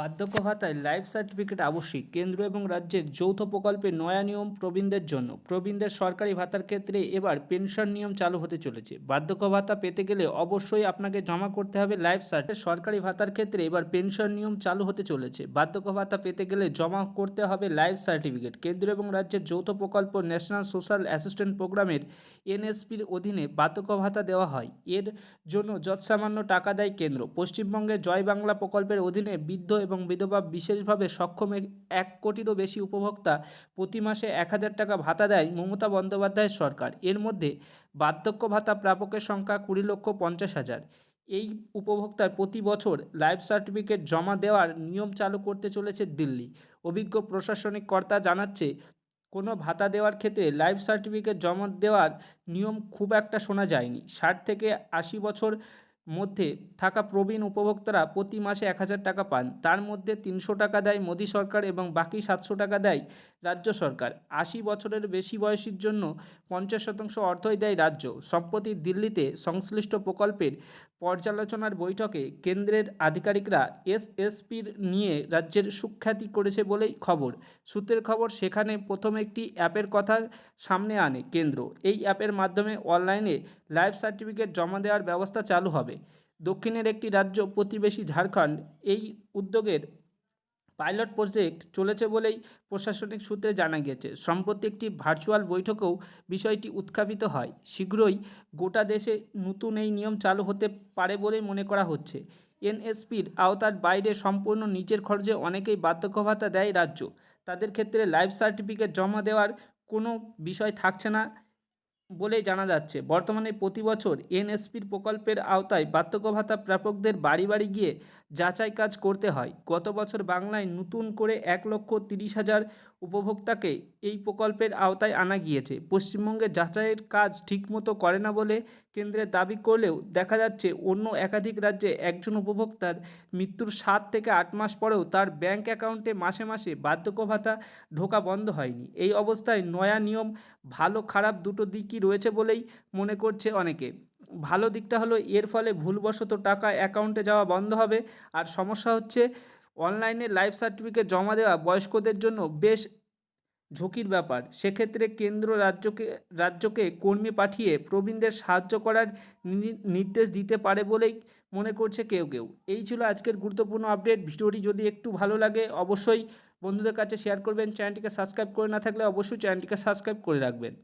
বার্ধক্য ভাতায় life certificate আবশ্যিক। কেন্দ্র এবং রাজ্যের যৌথ প্রকল্পে নয়া নিয়ম প্রবীণদের জন্য। প্রবীণদের সরকারি ভাতার ক্ষেত্রে এবার পেনশন নিয়ম চালু হতে চলেছে। বার্ধক্য ভাতা পেতে গেলে অবশ্যই আপনাকে জমা করতে হবে লাইফ সার্টিফিকেট। সরকারি ভাতার ক্ষেত্রে এবার পেনশন নিয়ম চালু হতে চলেছে। বার্ধক্য ভাতা পেতে গেলে জমা করতে হবে লাইফ সার্টিফিকেট। কেন্দ্র এবং রাজ্যের যৌথ প্রকল্প ন্যাশনাল সোশ্যাল অ্যাসিস্ট্যান্ট প্রোগ্রামের এনএসপির অধীনে বার্ধক্য ভাতা দেওয়া হয়। এর জন্য যৎসামান্য টাকা দেয় কেন্দ্র। পশ্চিমবঙ্গের জয় বাংলা প্রকল্পের অধীনে বৃদ্ধ এবং বিধবা বিশেষভাবে সক্ষম এক- কোটিরও বেশি উপভোক্তা প্রতি মাসে এক হাজার টাকা ভাতা দেয় মমতা বন্দ্যোপাধ্যায়ের সরকার। এর মধ্যে বার্ধক্য ভাতা প্রাপকের সংখ্যা কুড়ি লক্ষ পঞ্চাশ হাজার। এই উপভোক্তার প্রতি বছর লাইফ সার্টিফিকেট জমা দেওয়ার নিয়ম চালু করতে চলেছে দিল্লি। অভিজ্ঞ প্রশাসনিক কর্তা জানাচ্ছে, কোনো ভাতা দেওয়ার ক্ষেত্রে লাইফ সার্টিফিকেট জমা দেওয়ার নিয়ম খুব একটা শোনা যায়নি। ষাট থেকে আশি বছর মধ্যে থাকা প্রবীণ উপভোক্তারা প্রতি মাসে এক হাজার টাকা পান। তার মধ্যে তিনশো টাকা দেয় মোদী সরকার এবং বাকি সাতশো টাকা দেয় রাজ্য সরকার। আশি বছরের বেশি বয়সীর জন্য পঞ্চাশ শতাংশ অর্থই দেয় রাজ্য। সম্প্রতি দিল্লিতে সংশ্লিষ্ট প্রকল্পের পর্যালোচনার বৈঠকে কেন্দ্রের আধিকারিকরা এসএসপির নিয়ে রাজ্যের সুখ্যাতি করেছে বলেই খবর। সূত্রের খবর, সেখানে প্রথম একটি অ্যাপের কথা সামনে আনে কেন্দ্র। এই অ্যাপের মাধ্যমে অনলাইনে লাইফ সার্টিফিকেট জমা দেওয়ার ব্যবস্থা চালু হবে। দক্ষিণের একটি রাজ্য প্রতিবেশী ঝাড়খণ্ড, এই উদ্যোগের পাইলট প্রজেক্ট চলেছে বলেই প্রশাসনিক সূত্রে জানা গেছে। সম্প্রতি একটি ভার্চুয়াল বৈঠকেও বিষয়টি উত্থাপিত হয়। শীঘ্রই গোটা দেশে নতুন এই নিয়ম চালু হতে পারে বলেই মনে করা হচ্ছে। এনএসপির আওতার বাইরে সম্পূর্ণ নিজের খরচে অনেকেই বার্ধক্য ভাতা দেয় রাজ্য। তাদের ক্ষেত্রে লাইফ সার্টিফিকেট জমা দেওয়ার কোনো বিষয় থাকছে না। বলেই জানা যাচ্ছে, বর্তমানে প্রতি বছর এনএসপির প্রকল্পের আওতায় বার্ধক্য ভাতা প্রাপকদের বাড়ি বাড়ি গিয়ে যাচাই কাজ করতে হয়। গত বছর বাংলায় নতুন করে এক লক্ষ তিরিশ হাজার উপভোক্তাকে এই প্রকল্পের আওতায় আনা গিয়েছে। পশ্চিমবঙ্গে যাচাইয়ের কাজ ঠিকমতো করে না বলে কেন্দ্রের দাবি করলেও দেখা যাচ্ছে অন্য একাধিক রাজ্যে একজন উপভোক্তার মৃত্যুর সাত থেকে আট মাস পরেও তার ব্যাংক অ্যাকাউন্টে মাসে মাসে বার্ধক্য ভাতা ঢোকা বন্ধ হয়নি। এই অবস্থায় নয়া নিয়ম ভালো খারাপ দুটো দিকই রয়েছে বলেই মনে করছে অনেকে। ভালো দিকটা হলো এর ফলে ভুলবশত টাকা অ্যাকাউন্টে যাওয়া বন্ধ হবে। আর সমস্যা হচ্ছে অনলাইনে লাইফ সার্টিফিকেট জমা দেওয়া বয়স্কদের জন্য বেশ ঝুঁকির ব্যাপার। সেক্ষেত্রে কেন্দ্র রাজ্যকে রাজ্যকে কর্মী পাঠিয়ে প্রবীণদের সাহায্য করার নির্দেশ দিতে পারে বলেই মনে করছে কেউ কেউ। এই ছিল আজকের গুরুত্বপূর্ণ আপডেট ভিডিওটি যদি একটু ভালো লাগে অবশ্যই বন্ধুদের কাছে শেয়ার করবেন। চ্যানেলটিকে সাবস্ক্রাইব করে না থাকলে অবশ্যই চ্যানেলটিকে সাবস্ক্রাইব করে রাখবেন।